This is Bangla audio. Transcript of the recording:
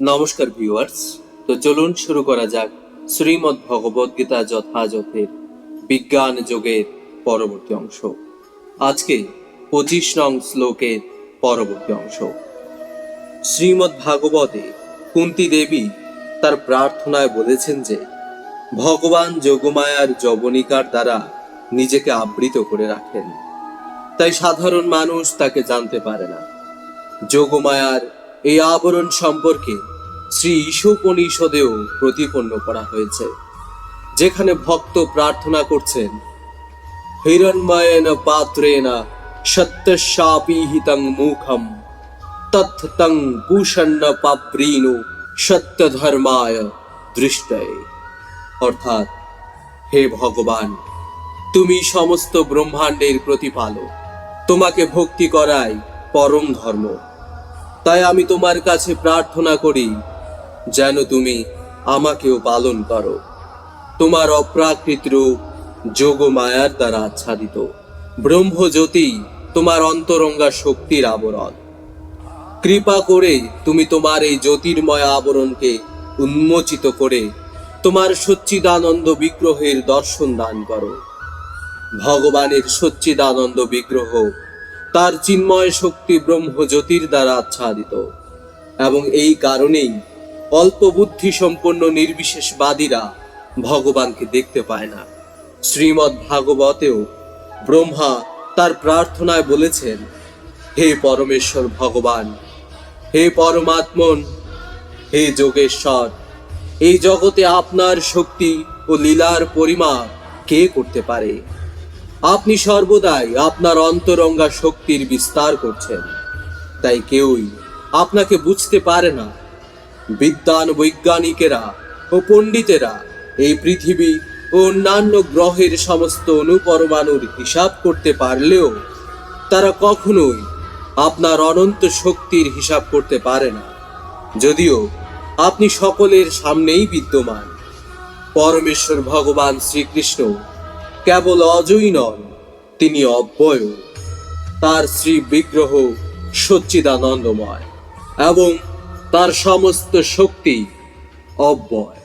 নমস্কার ভিউয়ার্স। তো চলুন শুরু করা যাক শ্রীমদ্ ভগবদ গীতা যথাযথের বিজ্ঞান যোগের পরবর্তী অংশ। আজকে পঁচিশ নং শ্লোকের পরবর্তী অংশ। শ্রীমদ্ ভাগবতে কুন্তি দেবী তার প্রার্থনায় বলেছেন যে, ভগবান যোগমায়ার যবনিকার দ্বারা নিজেকে আবৃত করে রাখেন। তাই সাধারণ মানুষ তাকে জানতে পারে না। যোগমায়ার এই আবরণ সম্পর্কে শ্রী ঈশোপনিষদেও প্রতিপন্ন করা হয়েছে, যেখানে ভক্ত প্রার্থনা করছেন, হিরণ্ময়েন পাত্রেণ সত্যশাপিহিতং মুখম তত্থং কুষণ্ণ পাপ্রীণু সত্যধর্মায় দৃষ্টয়ে। অর্থাৎ, হে ভগবান, তুমি সমস্ত ব্রহ্মাণ্ডের প্রতিপালক, তোমাকে ভক্তি করাই পরম ধর্ম। তাই আমি তোমার কাছে প্রার্থনা করি, যেন তুমি আমাকেও পালন করো। তোমার অপ্রাকৃত রূপ যোগ মায়ার দ্বারা আচ্ছাদিত। ব্রহ্মজ্যোতি, তোমার অন্তরঙ্গা শক্তির আবরণ। কৃপা করে তুমি তোমার এই জ্যোতির্ময় আবরণকে উন্মোচিত করে তোমার সচ্চিদানন্দ বিগ্রহের দর্শন দান করো। ভগবানের সচ্চিদানন্দ বিগ্রহ তার চিন্ময় শক্তি ব্রহ্মজ্যোতির দ্বারা আচ্ছাদিত। এবং এই কারণেই অল্প বুদ্ধি সম্পন্ন নির্বিশেষবাদীরা ভগবানকে দেখতে পায় না। শ্রীমদ্ ভাগবতেও ব্রহ্মা তার প্রার্থনায় বলেছেন, হে পরমেশ্বর ভগবান, হে পরমাত্মন, হে যোগেশ্বর, এই জগতে আপনার শক্তি ও লীলার পরিমাপ কে করতে পারে? আপনি সর্বদাই আপনার অন্তরঙ্গা শক্তির বিস্তার করছেন। তাই কেউই আপনাকে বুঝতে পারে না। বিদ্যান বৈজ্ঞানিকেরা ও পণ্ডিতেরা এই পৃথিবী ও অন্যান্য গ্রহের সমস্ত অনুপরমাণুর হিসাব করতে পারলেও তারা কখনোই আপনার অনন্ত শক্তির হিসাব করতে পারে না। যদিও আপনি সকলের সামনেই বিদ্যমান। পরমেশ্বর ভগবান শ্রীকৃষ্ণ কেবল অজয়ী নন তিনি অব্যয় তার শ্রী বিগ্রহ সচ্চিদানন্দময় এবং তার সমস্ত শক্তি অব্যয়।